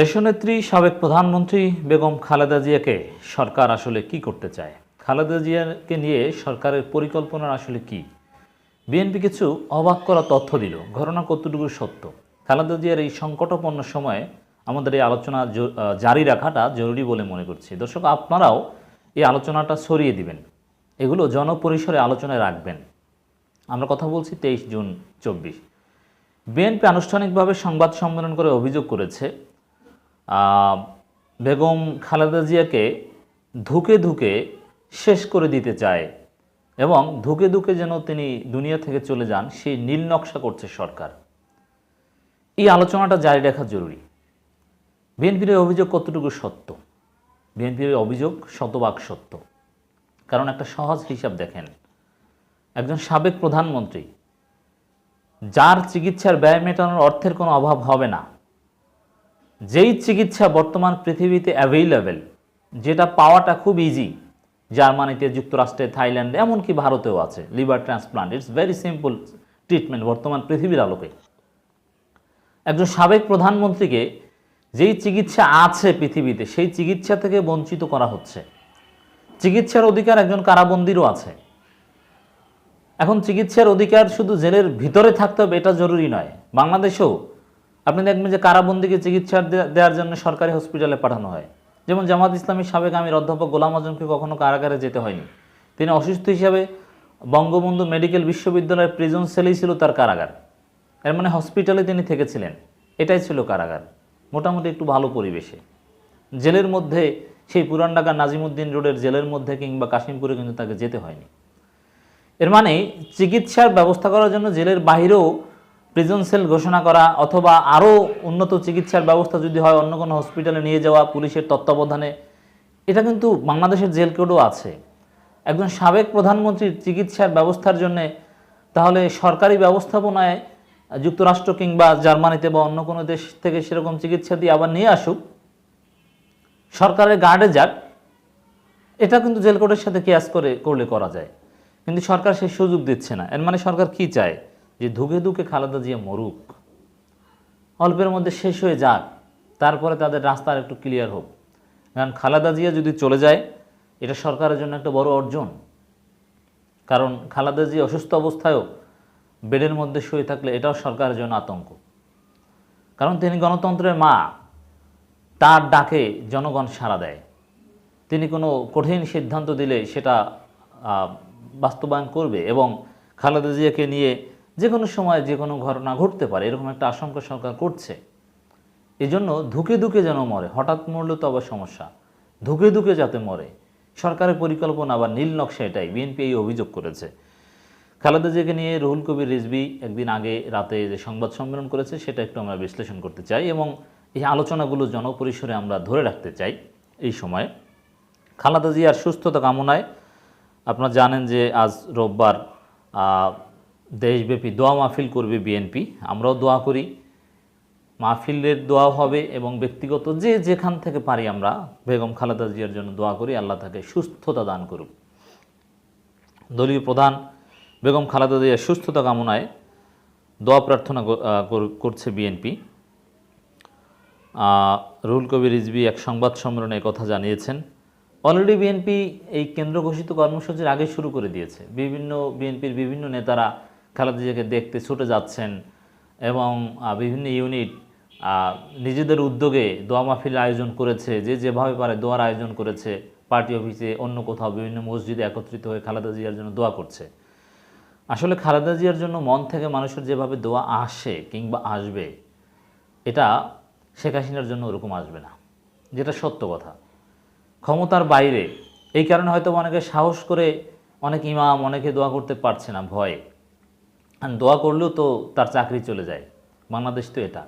দেশনেত্রী সাবেক প্রধানমন্ত্রী বেগম খালেদা জিয়াকে সরকার আসলে কি করতে চায়? খালেদা জিয়াকে নিয়ে সরকারের পরিকল্পনা আসলে কি? বিএনপি কিছু অবাক করা তথ্য দিল। ঘটনা কতটুকু সত্য? খালেদা জিয়ার এই সংকটপন্ন সময়ে আমাদের এই আলোচনা জারি রাখাটা জরুরি বলে মনে করছি। দর্শক, আপনারাও এই আলোচনাটা সরিয়ে দিবেন। এগুলো জনপরিসরে আলোচনায় রাখবেন। আমরা কথা বলছি তেইশ জুন চব্বিশ। বিএনপি আনুষ্ঠানিকভাবে সংবাদ সম্মেলন করে অভিযোগ করেছে বেগম খালেদা জিয়াকে ধুকে ধুকে শেষ করে দিতে চায় এবং ধুকে ধুকে যেন তিনি দুনিয়া থেকে চলে যান, সেই নীল নকশা করছে সরকার। এই আলোচনাটা জারি রাখা জরুরি। বিএনপির অভিযোগ কতটুকু সত্য? বিএনপির অভিযোগ শতভাগ সত্য। কারণ একটা সহজ হিসাব দেখেন, একজন সাবেক প্রধানমন্ত্রী, যার চিকিৎসার ব্যয় মেটানোর অর্থের কোনো অভাব হবে না। যেই চিকিৎসা বর্তমান পৃথিবীতে অ্যাভেইলেবেল যেটা পাওয়াটা খুব ইজি জার্মানিতে, যুক্তরাষ্ট্রে, থাইল্যান্ডে, এমনকি ভারতেও আছে liver transplant it's very simple treatment বর্তমান পৃথিবীর আলোকে। একজন সাবেক প্রধানমন্ত্রীকে যেই চিকিৎসা আছে পৃথিবীতে, সেই চিকিৎসা থেকে বঞ্চিত করা হচ্ছে। চিকিৎসার অধিকার একজন কারাবন্দিরও আছে। এখন চিকিৎসার অধিকার শুধু জেলের ভিতরে থাকতে হবে, এটা জরুরি নয়। বাংলাদেশেও আপনি দেখবেন যে কারাবন্দিকে চিকিৎসা দেওয়ার জন্য সরকারি হসপিটালে পাঠানো হয়। যেমন জামাত ইসলামী সাবেক আমির অধ্যাপক গোলাম আজমকে কখনো কারাগারে যেতে হয়নি। তিনি অসুস্থ হিসাবে বঙ্গবন্ধু মেডিকেল বিশ্ববিদ্যালয়ের প্রিজন সেলেই ছিল তার কারাগার। এর মানে হসপিটালে তিনি থেকেছিলেন। এটাই ছিল কারাগার। মোটামুটি একটু ভালো পরিবেশে। জেলের মধ্যে, সেই পুরান ঢাকা নাজিমুদ্দিন রোডের জেলের মধ্যে কিংবা কাশিমপুরে কিন্তু তাকে যেতে হয়নি। এর মানে চিকিৎসার ব্যবস্থা করার জন্য জেলের বাইরেও প্রিজন সেল ঘোষণা করা অথবা আরও উন্নত চিকিৎসার ব্যবস্থা যদি হয় অন্য কোনো হসপিটালে নিয়ে যাওয়া, পুলিশের তত্ত্বাবধানে, এটা কিন্তু বাংলাদেশের জেল কোডও আছে। একজন সাবেক প্রধানমন্ত্রীর চিকিৎসার ব্যবস্থার জন্য তাহলে সরকারি ব্যবস্থাপনায় যুক্তরাষ্ট্র কিংবা জার্মানিতে বা অন্য কোনো দেশ থেকে সেরকম চিকিৎসা দিয়ে আবার নিয়ে আসুক, সরকারের গার্ডে যাক, এটা কিন্তু জেল কোর্টের সাথে কেয়াস করে, করলে করা যায়। কিন্তু সরকার সেই সুযোগ দিচ্ছে না। এর মানে সরকার কি চায়? যে ধুকে ধুকে খালেদা জিয়া মরুক, অল্পের মধ্যে শেষ হয়ে যাক, তারপরে তাদের রাস্তা আর একটু ক্লিয়ার হোক। কারণ খালেদা জিয়া যদি চলে যায়, এটা সরকারের জন্য একটা বড় অর্জন। কারণ খালেদা জিয়া অসুস্থ অবস্থায়ও বেডের মধ্যে শুয়ে থাকলে এটাও সরকারের জন্য আতঙ্ক। কারণ তিনি গণতন্ত্রের মা, তার ডাকে জনগণ সাড়া দেয়। তিনি কোনো কঠিন সিদ্ধান্ত দিলে সেটা বাস্তবায়ন করবে এবং খালেদা জিয়াকে নিয়ে যে কোনো সময় যে কোনো ঘটনা ঘটতে পারে, এরকম একটা আশঙ্কা সরকার করছে। এই জন্য ধুকে ধুকে যেন মরে, হঠাৎ মরলে তো আবার সমস্যা। ধুকে ধুকে যাতে মরে, সরকারের পরিকল্পনা বা নীল নকশা এটাই, বিএনপি এই অভিযোগ করেছে। খালেদা জিয়াকে নিয়ে রুহুল কবির রিজভি একদিন আগে রাতে যে সংবাদ সম্মেলন করেছে, সেটা একটু আমরা বিশ্লেষণ করতে চাই এবং এই আলোচনাগুলো জনপরিসরে আমরা ধরে রাখতে চাই এই সময়ে। খালেদা জিয়ার সুস্থতা কামনায় আপনারা জানেন যে আজ রোববার দেশব্যাপী দোয়া মাহফিল করবে বিএনপি, আমরাও দোয়া করি। মাহফিলের দোয়া হবে এবং ব্যক্তিগত যে যেখান থেকে পারি আমরা বেগম খালেদা জিয়ার জন্য দোয়া করি, আল্লাহ তাকে সুস্থতা দান করুক। দলীয় প্রধান বেগম খালেদা জিয়ার সুস্থতা কামনায় দোয়া প্রার্থনা করছে বিএনপি। রুহুল কবির রিজবি এক সংবাদ সম্মেলনে কথা জানিয়েছেন, অলরেডি বিএনপি এই কেন্দ্র ঘোষিত কর্মসূচির আগে শুরু করে দিয়েছে। বিভিন্ন বিএনপির বিভিন্ন নেতারা খালেদা জিয়াকে দেখতে, ছুটে যাচ্ছেন এবং বিভিন্ন ইউনিট নিজেদের উদ্যোগে দোয়া মাহফিল আয়োজন করেছে, যে যেভাবে পারে দোয়ার আয়োজন করেছে, পার্টি অফিসে অন্য কোথাও বিভিন্ন মসজিদে একত্রিত হয়ে খালেদা জিয়ার জন্য দোয়া করছে। আসলে খালেদা জিয়ার জন্য মন থেকে মানুষের যেভাবে দোয়া আসে কিংবা আসবে, এটা শেখ হাসিনার জন্য ওরকম আসবে না, যেটা সত্য কথা। ক্ষমতার বাইরে, এই কারণে হয়তো অনেকে সাহস করে অনেক ইমাম অনেকে দোয়া করতে পারছে না ভয়ে। দোয়া করলেও তো তার চাকরি চলে যায়। বাংলাদেশ তো এটা।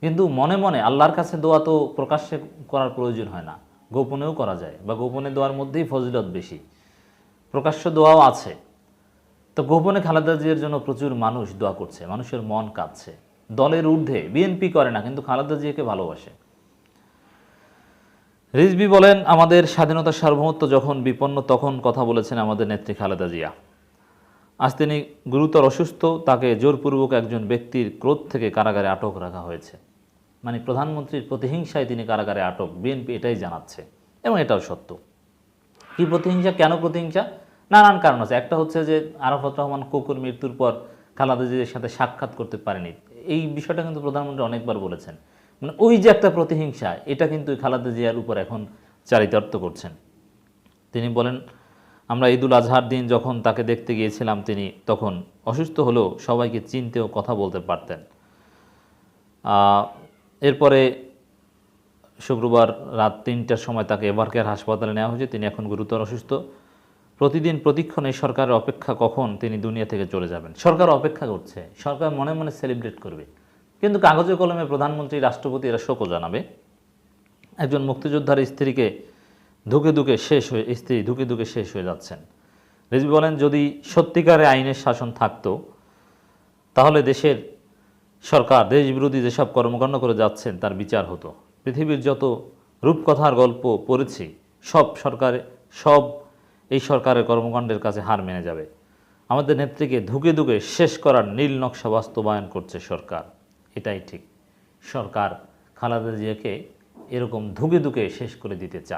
কিন্তু মনে মনে আল্লাহর কাছে দোয়া তো প্রকাশ্যে করার প্রয়োজন হয় না। গোপনেও করা যায় বা গোপনে দোয়ার মধ্যেই ফজিলত বেশি। প্রকাশ্য দোয়াও আছে। তো গোপনে খালেদা জিয়ার জন্য প্রচুর মানুষ দোয়া করছে, মানুষের মন কাঁদছে দলের ঊর্ধ্বে বিএনপি করে না, কিন্তু খালেদা জিয়াকে ভালোবাসে। রিজবি বলেন, আমাদের স্বাধীনতার সার্বভৌমত্ব যখন বিপন্ন, তখন কথা বলেছেন আমাদের নেত্রী খালেদা জিয়া। আজ তিনি গুরুতর অসুস্থ, তাকে জোরপূর্বক একজন ব্যক্তির ক্রোধ থেকে কারাগারে আটক রাখা হয়েছে। মানে প্রধানমন্ত্রীর প্রতিহিংসায় তিনি কারাগারে আটক, বিএনপি এটাই জানাচ্ছে। এবং এটাও সত্য। কি প্রতিহিংসা? কেন প্রতিহিংসা? নানান কারণ আছে। একটা হচ্ছে যে আরাফাত রহমান কুকুর মৃত্যুর পর খালাদা জিয়ার সাথে সাক্ষাৎ করতে পারেনি। এই বিষয়টা কিন্তু প্রধানমন্ত্রী অনেকবার বলেছেন। মানে ওই যে একটা প্রতিহিংসা, এটা কিন্তু খালাদা জিয়ার উপর এখন চারিতার্থ করছেন। তিনি বলেন আমরা ঈদুল আজহার দিন যখন তাকে দেখতে গিয়েছিলাম তিনি, তখন অসুস্থ হলেও সবাইকে চিনতে ও কথা বলতে পারতেন। এরপরে শুক্রবার রাত তিনটার সময় তাকে এভারকেয়ার হাসপাতালে নেওয়া হয়েছে। তিনি এখন গুরুতর অসুস্থ। প্রতিদিন প্রতিক্ষণে সরকারের অপেক্ষা কখন তিনি দুনিয়া থেকে চলে যাবেন? সরকার অপেক্ষা করছে। সরকার মনে মনে সেলিব্রেট করবে। কিন্তু কাগজে কলমে প্রধানমন্ত্রী, রাষ্ট্রপতি এরা শোকও জানাবে। একজন মুক্তিযোদ্ধার স্ত্রীকে ধুকে ধুকে শেষ হয়ে, স্ত্রী ধুকে ধুকে শেষ হয়ে যাচ্ছেন। রিজভি বলেন, যদি সত্যিকারে আইনের শাসন থাকতো, তাহলে দেশের সরকার, দেশবিরোধী যেসব কর্মকাণ্ড করে যাচ্ছেন, তার বিচার হতো। পৃথিবীর যত রূপকথার গল্প পড়েছি, সব সরকারে, সব এই সরকারের কর্মকাণ্ডের কাছে হার মেনে যাবে। আমাদের নেত্রীকে ধুকে ধুকে শেষ করার নীল নকশা বাস্তবায়ন করছে সরকার। এটাই ঠিক। সরকার খালাদা জিয়াকে এরকম ধুকে ধুকে শেষ করে দিতে চায়।